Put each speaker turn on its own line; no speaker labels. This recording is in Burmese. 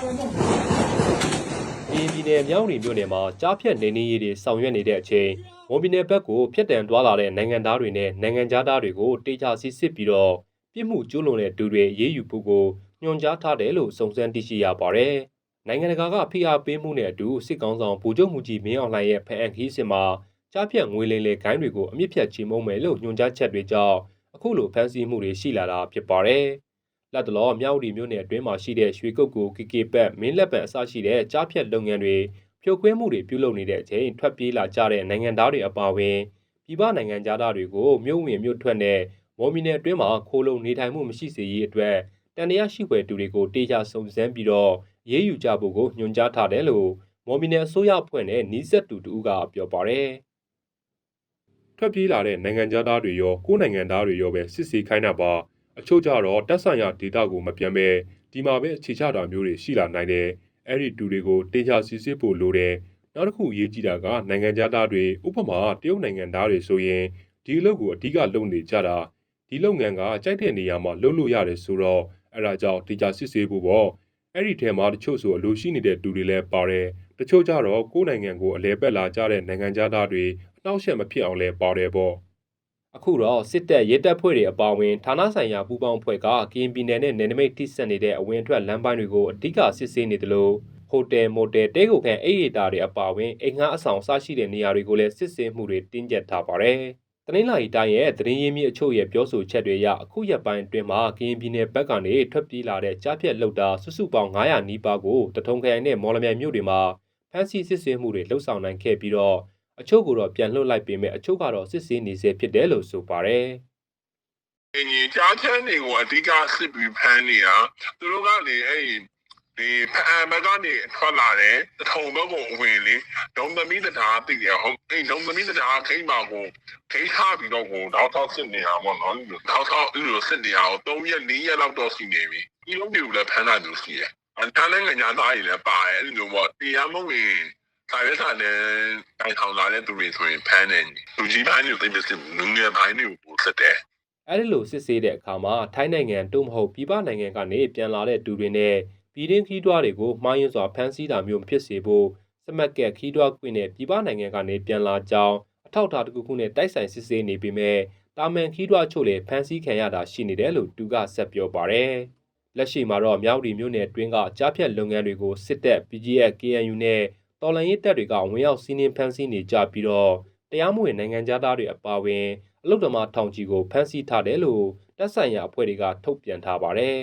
ဒီပြည်နယ်မြောက်ရီမြို့နယ်မှာကြားဖြတ်နေနေရေးတွေဆောင်ရွက်နေတဲ့အချိန်ဝန်ပြည်နယ်ဘက်ကိုဖျက်တံသွားလာတဲ့နိုင်ငံသားတွေနဲ့နိုင်ငံသားတွေကိုတေချာစစ်စစ်ပြီးတော့ပြစ်မှုကျူးလွန်တဲ့သူတွေရေးယူဖို့ကိုညွှန်ကြားထားတယ်လို့စုံစမ်းသိရှိရပါတယ်။နိုင်ငံတကာကဖိအားပေးမှုနဲ့အတူစစ်ကောင်ဆောင်ဗိုလ်ချုပ်မှုကြီးမင်းအောင်လှိုင်ရဲ့ဖန်အန်ခီးစင်မှာကြားဖြတ်ငွေလင်းလေဂိုင်းတွေကိုအမြင့်ဖြတ်ချေမှုန်းမယ်လို့ညွှန်ကြားချက်တွေကြောင့်အခုလိုဖမ်းဆီးမှုတွေရှိလာတာဖြစ်ပါတယ်။ လက်တလောမြောက်ဦးဒီမြို့နယ်အတွင်းမှာရှိတဲ့ရွှေကုတ်ကို KK ဘက်မင်းလက်ပံအစရှိတဲ့ကြားဖြတ်လုပ်ငန်းတွေဖြိုခွင်းမှုတွေပြုလုပ်နေတဲ့အချိန်ထွက်ပြေးလာကြတဲ့နိုင်ငံသားတွေအပါအဝင်ပြည်ပနိုင်ငံသားတွေကိုမြို့ဝင်မြို့ထွက်နဲ့မော်မီနယ်အတွင်းမှာခိုးလုံနေထိုင်မှုမရှိစေရေးအတွက်တန်တရားရှိဖွယ်သူတွေကိုတေချာစုံစမ်းပြီးတော့ရေးယူကြဖို့ကိုညွှန်ကြားထားတယ်လို့မော်မီနယ်အစိုးရအဖွဲ့နဲ့နီးစပ်သူတူကပြောပါတယ်ထွက်ပြေးလာတဲ့နိုင်ငံသားတွေရောကိုယ်နိုင်ငံသားတွေရောပဲစစ်ဆေးခိုင်းတာပါ အချို့ကြတော့တက်ဆိုင်ရာဒေတာကိုမပြန်ပဲဒီမှာပဲအခြေချတာမျိုးတွေရှိလာနိုင်တယ်အဲ့ဒီတူတွေကိုတင်ချစီစစ်ဖို့လိုတယ်နောက်တစ်ခုအရေးကြီးတာကနိုင်ငံသားတွေဥပမာတရုတ်နိုင်ငံသားတွေဆိုရင်ဒီအလုပ်ကိုအဓိကလုပ်နေကြတာဒီလုပ်ငန်းကကြိုက်တဲ့နေရာမှာလုပ်လို့ရတယ်ဆိုတော့အဲ့ဒါကြောင့်တင်ချစစ်ဆေးဖို့ပေါ့အဲ့ဒီထဲမှာတချို့ဆိုအလိုရှိနေတဲ့တူတွေလည်းပါတယ်တချို့ကြတော့ကိုယ်နိုင်ငံကိုအလဲပက်လာကြတဲ့နိုင်ငံသားတွေအနှောက်အယှက်မဖြစ်အောင်လဲပါတယ်ပေါ့ အခုတော့စစ်တပ်ရဲတပ်ဖွဲ့တွေအပါအဝင်ဌာနဆိုင်ရာပူးပေါင်းအဖွဲ့ကကရင်ပြည်နယ်နဲ့နယ်နိမိတ်ထိစပ်နေတဲ့အဝင်အထွက်လမ်းပိုင်းတွေကိုအဓိကစစ်ဆေးနေတယ်လို့ဟိုတယ်မိုတယ်တဲကိုခန့်အိမ်ရီတာတွေအပါအဝင်အိမ်ငှားအဆောင်စရှိတဲ့နေရာတွေကိုလည်းစစ်ဆေးမှုတွေတင်းကျပ်ထားပါတယ်။တနင်္လာရီတိုင်းရဲ့သတင်းရင်းမြစ်အချို့ရဲ့ပြောဆိုချက်တွေအရအခုရက်ပိုင်းအတွင်းမှာကရင်ပြည်နယ်ဘက်ကနေထွက်ပြေးလာတဲ့ကြားဖြတ်လောက်တာစုစုပေါင်း900နီးပါးကိုတထုံခရိုင်နဲ့မော်လမြိုင်မြို့တွေမှာဖမ်းဆီးစစ်ဆေးမှုတွေလှုပ်ဆောင်နိုင်ခဲ့ပြီးတော့ အချို့ကိုတော့ပြန်လွှတ်လိုက်ပေမဲ့အချို့ကတော့စစ်ဆေးနေဆဲဖြစ်တယ်လို့ဆိုပါတယ်
အင်းကြီးကြားချမ်းတွေကိုအဓိကစစ်ပြီးဖမ်းနေတာသူတို့ကလေအဲ့ဒီဒီဖမ်းဘက်ကနေထွက်လာတယ်တထုံဘက်ကိုအဝင်လေဒုံသမီးတရားသိတယ်ဟုတ်အဲ့ဒုံသမီးတရားခိမ့်ပါကိုခိချပြီးတော့ကိုတောက်တောက်စစ်နေတာပေါ့နော်တောက်တောက်အဲ့လိုစစ်နေတာကို3ရက်4ရက်လောက်တော့ရှိနေပြီဒီလိုမျိုးလည်းဖမ်းတာသူရှိတယ်အတန်းနိုင်ငံသားတွေလည်းပါတယ်အဲ့လိုပေါ့တရားမဝင် ဆိုင်ရတဲ့နဲ့တိုင်ထောင်လာတဲ့သူတွေဆိုရင်ဖမ်းနေလူကြီးပိုင်းတွေသိမစစ်ဘူးလူငယ်ပိုင်းတွေကိုစစ်တယ်။
အဲဒီလိုစစ်ဆေးတဲ့အခါမှာထိုင်းနိုင်ငံတို့မဟုတ်ပြည်ပနိုင်ငံကနေပြန်လာတဲ့သူတွေနဲ့ပြည်တွင်းခီးတွားတွေကိုမှားယွင်းစွာဖမ်းဆီးတာမျိုးမဖြစ်စေဖို့စမက်ကက်ခီးတွားခွင့်နဲ့ပြည်ပနိုင်ငံကနေပြန်လာကြောင်းအထောက်အထားတစ်ခုခုနဲ့တိုက်ဆိုင်စစ်ဆေးနေပေမဲ့တာမန်ခီးတွားချို့လည်းဖမ်းဆီးခံရတာရှိနေတယ်လို့သူကဆက်ပြောပါတယ်။လက်ရှိမှာတော့မြောက်ရီမြို့နယ်အတွင်းကကြားဖြတ်လုပ်ငန်းတွေကိုစစ်တပ် PGF KNU နဲ့ တော်လှန်ရေးတပ်တွေကဝင်ရောက်စီးနင်းဖမ်းဆီးနေကြပြီးတော့တရားမဝင်နိုင်ငံသားတွေအပါအဝင်အလုတ်သမားထောင်ချီကိုဖမ်းဆီးထားတယ်လို့တပ်ဆိုင်ရာအဖွဲ့တွေကထုတ်ပြန်ထားပါတယ်